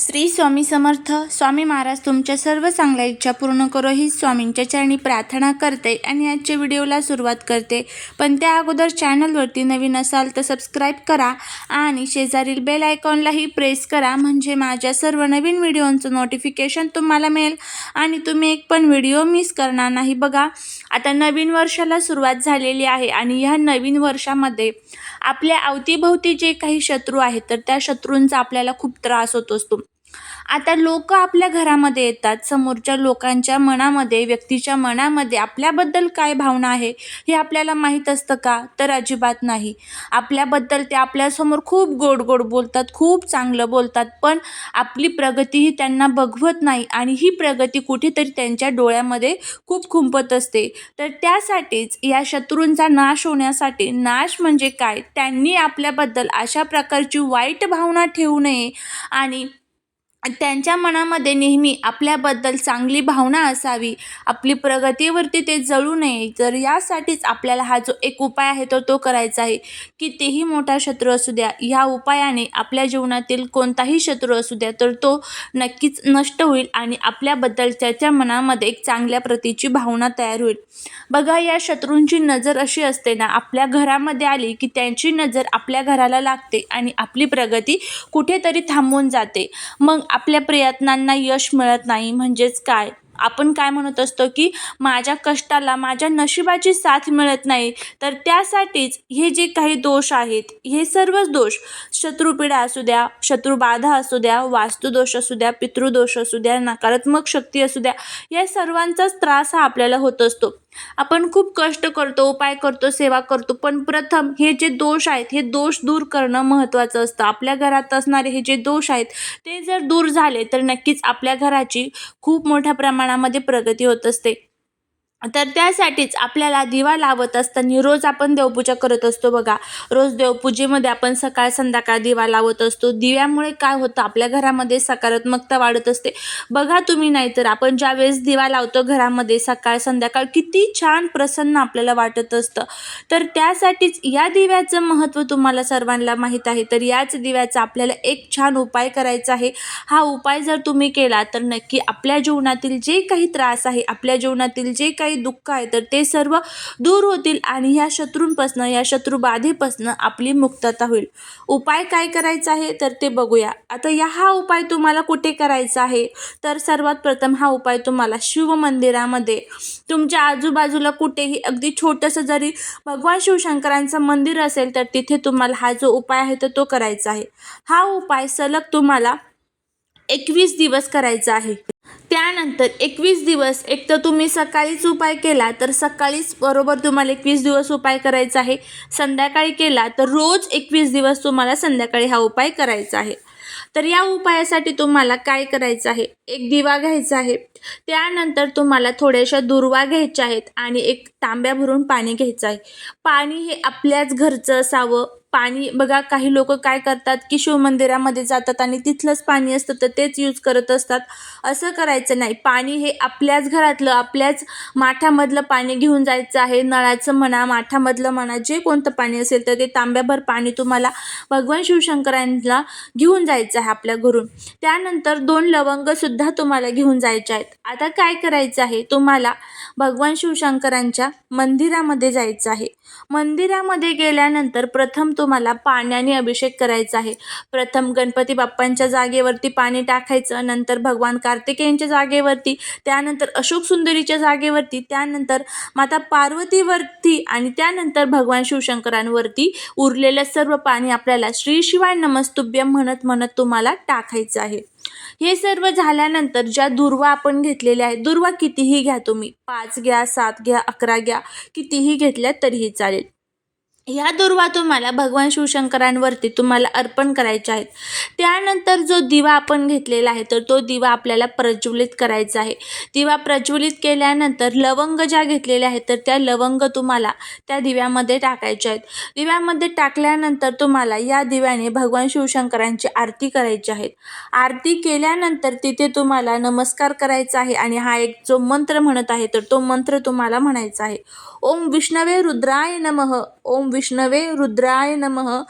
श्री स्वामी समर्थ स्वामी महाराज तुमच्या सर्व चांगल्या इच्छा पूर्ण करो ही स्वामींच्या चरणी प्रार्थना करते आणि आजच्या व्हिडिओला सुरुवात करते. पण त्या अगोदर चॅनलवरती नवीन असाल तर सबस्क्राईब करा आणि शेजारील बेल आयकॉनलाही प्रेस करा म्हणजे माझ्या सर्व नवीन व्हिडिओंचं नोटिफिकेशन तुम्हाला मिळेल आणि तुम्ही एक पण व्हिडिओ मिस करणार नाही. बघा आता नवीन वर्षाला सुरुवात झालेली आहे आणि ह्या नवीन वर्षामध्ये आपल्या अवतीभोवती जे काही शत्रू आहेत तर त्या शत्रूंचा आपल्याला खूप त्रास होत असतो. आता लोक आपल्या घरामध्ये येतात समोरच्या लोकांच्या मनामध्ये व्यक्तीच्या मनामध्ये आपल्याबद्दल काय भावना आहे हे आपल्याला माहीत असतं का? तर अजिबात नाही. आपल्याबद्दल ते आपल्यासमोर खूप गोड गोड बोलतात खूप चांगलं बोलतात पण आपली प्रगतीही त्यांना बघवत नाही आणि ही प्रगती कुठेतरी त्यांच्या डोळ्यामध्ये खूप खुंपत असते. तर त्यासाठीच या शत्रूंचा नाश होण्यासाठी नाश म्हणजे काय? त्यांनी आपल्याबद्दल अशा प्रकारची वाईट भावना ठेवू नये आणि त्यांच्या मनामध्ये नेहमी आपल्याबद्दल चांगली भावना असावी. आपली प्रगतीवरती ते जळू नये. तर यासाठीच आपल्याला हा जो एक उपाय आहे तर तो करायचा आहे कितीही मोठा शत्रू असू द्या ह्या उपायाने आपल्या जीवनातील कोणताही शत्रू असू द्या तर तो नक्कीच नष्ट होईल आणि आपल्याबद्दल त्याच्या मनामध्ये एक चांगल्या प्रतीची भावना तयार होईल. बघा या शत्रूंची नजर अशी असते ना आपल्या घरामध्ये आली की त्यांची नजर आपल्या घराला लागते आणि आपली प्रगती कुठेतरी थांबून जाते. मग आपल्या प्रयत्नांना यश मिळत नाही. म्हणजेच काय? आपण काय म्हणत असतो की माझ्या कष्टाला माझ्या नशिबाची साथ मिळत नाही. तर त्यासाठीच हे जे काही दोष आहेत हे सर्वच दोष शत्रुपीडा असू द्या शत्रुबाधा असू द्या वास्तुदोष असू द्या पितृदोष असू द्या नकारात्मक शक्ती असू द्या या सर्वांचाच त्रास हा आपल्याला होत असतो. आपण खूप कष्ट करतो उपाय करतो सेवा करतो पण प्रथम हे जे दोष आहेत हे दोष दूर करणं महत्त्वाचं असतं. आपल्या घरात असणारे हे जे दोष आहेत ते जर दूर झाले तर नक्कीच आपल्या घराची खूप मोठ्या प्रमाणामध्ये प्रगती होत असते. तर त्यासाठीच आपल्याला दिवा लावत असताना रोज आपण देवपूजा करत असतो बघा. रोज देवपूजेमध्ये आपण सकाळ संध्याकाळ दिवा लावत असतो. दिव्यामुळे काय होतं? आपल्या घरामध्ये सकारात्मकता वाढत असते. बघा तुम्ही नाहीतर आपण ज्यावेळेस दिवा लावतो घरामध्ये सकाळ संध्याकाळ किती छान प्रसन्न आपल्याला वाटत असतं. तर त्यासाठीच या दिव्याचं महत्त्व तुम्हाला सर्वांना माहीत आहे. तर याच दिव्याचा आपल्याला एक छान उपाय करायचा आहे. हा उपाय जर तुम्ही केला तर नक्की आपल्या जीवनातील जे काही त्रास आहे आपल्या जीवनातील जे काही दुःख आहे तर ते सर्व दूर होतील आणि ह्या शत्रूंपासनं या शत्रूबाधेपासनं आपली मुक्तता होईल. उपाय काय करायचा आहे तर ते बघूया. आता या हा उपाय तुम्हाला कुठे करायचा आहे? तर सर्वात प्रथम हा उपाय तुम्हाला शिव मंदिरामध्ये तुमच्या आजूबाजूला कुठेही अगदी छोटंसं जरी भगवान शिवशंकरांचं मंदिर असेल तर तिथे तुम्हाला हा जो उपाय आहे तर तो करायचा आहे. हा उपाय सलग तुम्हाला एकवीस दिवस करायचा आहे. त्यानंतर एकवीस दिवस एक तर तुम्ही सकाळीच उपाय केला तर सकाळीच बरोबर तुम्हाला एकवीस दिवस उपाय करायचा आहे. संध्याकाळी केला तर रोज एकवीस दिवस तुम्हाला संध्याकाळी हा उपाय करायचा आहे. तर या उपायासाठी तुम्हाला काय करायचं आहे? एक दिवा घ्यायचा आहे. त्यानंतर तुम्हाला थोड्याशा दुर्वा घ्यायच्या आहेत आणि एक तांब्या भरून पाणी घ्यायचं आहे. पाणी हे आपल्याच घरचं असावं. पाणी बघा काही लोक काय करतात की शिवमंदिरामध्ये जातात आणि तिथलंच पाणी असतं तर तेच यूज करत असतात. असं करायचं नाही. पाणी हे आपल्याच घरातलं आपल्याच माठामधलं पाणी घेऊन जायचं आहे. नळाचं म्हणा माठामधलं म्हणा जे कोणतं पाणी असेल तर ते तांब्याभर पाणी तुम्हाला भगवान शिवशंकरांना घेऊन जायचं आहे आपल्या घरून. त्यानंतर दोन लवंगसुद्धा तुम्हाला घेऊन जायचे आहेत. आता काय करायचं आहे? तुम्हाला भगवान शिवशंकरांच्या मंदिरामध्ये जायचं आहे. मंदिरामध्ये गेल्यानंतर प्रथम तुम्हाला पाण्याने अभिषेक करायचा आहे. प्रथम गणपती बाप्पांच्या जागेवरती पाणी टाकायचं नंतर भगवान कार्तिकेयांच्या जागेवरती त्यानंतर अशोक सुंदरीच्या जागेवरती त्यानंतर माता पार्वतीवरती आणि त्यानंतर भगवान शिवशंकरांवरती उरलेलं सर्व पाणी आपल्याला श्री शिवाय नमस्तुभ्यम म्हणत म्हणत तुम्हाला टाकायचं आहे. हे सर्व झाल्यानंतर ज्या दुर्वा आपण घेतलेल्या आहेत दुर्वा कितीही घ्या तुम्ही. पाच घ्या सात घ्या अकरा घ्या कितीही घेतल्या तरीही चालेल. ह्या दुर्वा तुम्हाला भगवान शिवशंकरांवरती तुम्हाला अर्पण करायच्या आहेत. त्यानंतर जो दिवा आपण घेतलेला आहे तर तो दिवा आपल्याला प्रज्वलित करायचा आहे. दिवा प्रज्वलित केल्यानंतर लवंग ज्या घेतलेल्या आहेत तर त्या लवंग तुम्हाला त्या दिव्यामध्ये टाकायच्या आहेत. दिव्यामध्ये टाकल्यानंतर तुम्हाला या दिव्याने भगवान शिवशंकरांची आरती करायची आहे. आरती केल्यानंतर तिथे तुम्हाला नमस्कार करायचा आहे आणि हा एक जो मंत्र म्हणत आहे तर तो मंत्र तुम्हाला म्हणायचा आहे. ओम विष्णवे रुद्राय नमः. ओम विष्णवे रुद्राय नमः.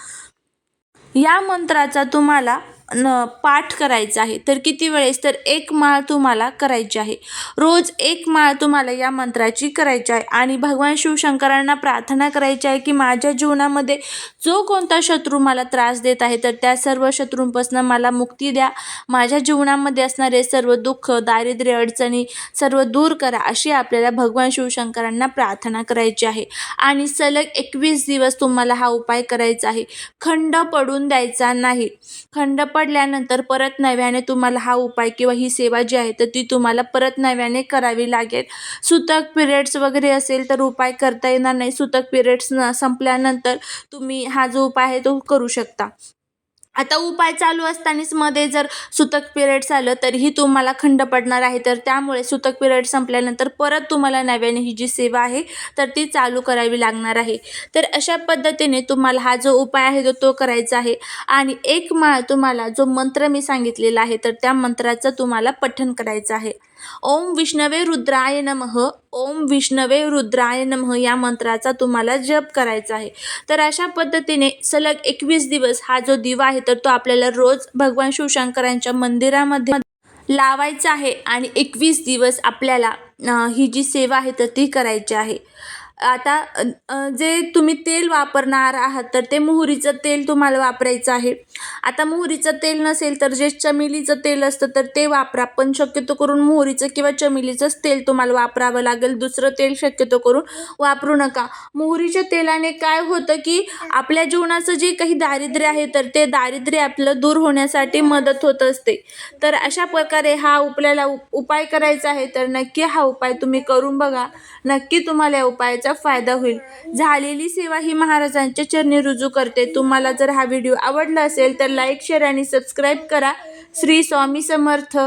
या मंत्राचा तुम्हाला न पाठ करायचा आहे तर किती वेळेस? तर एक माळ तुम्हाला करायची आहे. रोज एक माळ तुम्हाला या मंत्राची करायची आहे. आणि भगवान शिवशंकरांना प्रार्थना करायची आहे की माझ्या जीवनामध्ये जो कोणता शत्रू मला त्रास देत आहे तर त्या सर्व शत्रूंपासून मला मुक्ती द्या. माझ्या जीवनामध्ये असणारे सर्व दुःख दारिद्र्य अडचणी सर्व दूर करा अशी आपल्याला भगवान शिवशंकरांना प्रार्थना करायची आहे. आणि सलग एकवीस दिवस तुम्हाला हा उपाय करायचा आहे. खंड पडून द्यायचा नाही. खंड पडल्यानंतर परत नव्याने तुम्हाला हा उपाय किंवा ही सेवा जी आहे तर ती तुम्हाला परत नव्याने करावी लागेल. सुतक पिरियड्स वगैरे असेल तर उपाय करता येणार नाही. सुतक पिरियड्स न संपल्यानंतर तुम्ही हा जो उपाय आहे तो करू शकता. आता उपाय चालू असतानाच मध्ये जर सुतक पिरियड्स आलं तरीही तुम्हाला खंड पडणार आहे. तर त्यामुळे सुतक पिरियड संपल्यानंतर परत तुम्हाला नव्याने ही जी सेवा आहे तर ती चालू करावी लागणार आहे. तर अशा पद्धतीने तुम्हाला हा जो उपाय आहे तो तो करायचा आहे. आणि एक माळ तुम्हाला जो मंत्र मी सांगितलेला आहे तर त्या मंत्राचं तुम्हाला पठण करायचं आहे. ओम विष्णवे रुद्राय नमः. ओम विष्णवे रुद्राय नमः या मंत्राचा तुम्हाला जप करायचा आहे. तर अशा पद्धतीने सलग एकवीस दिवस हा जो दिवा आहे तर तो आपल्याला रोज भगवान शिवशंकरांच्या मंदिरामध्ये लावायचा आहे आणि एकवीस दिवस आपल्याला ही जी सेवा आहे तर ती करायची आहे. आता जे तुम्ही तेल वापरणार आहात तर ते मोहरीचं तेल तुम्हाला वापरायचं आहे. आता मोहरीचं तेल नसेल तर जे चमेलीचं तेल असतं तर ते वापरा. पण शक्यतो करून मोहरीचं किंवा चमेलीचंच तेल तुम्हाला वापरावं लागेल. दुसरं तेल शक्यतो करून वापरू नका. मोहरीच्या तेलाने काय होतं की आपल्या जीवनाचं जे काही दारिद्र्य आहे तर ते दारिद्र्य आपलं दूर होण्यासाठी मदत होत असते. तर अशा प्रकारे हा आपल्याला उप- उपाय करायचा आहे तर नक्की हा उपाय तुम्ही करून बघा. नक्की तुम्हाला या उपायाचा फायदा होईल. झालेली सेवा ही महाराजांच्या चरणी रुजू करते. तुम्हाला जर हा व्हिडिओ आवडला असेल तर लाईक शेअर आणि सबस्क्राईब करा. श्री स्वामी समर्थ.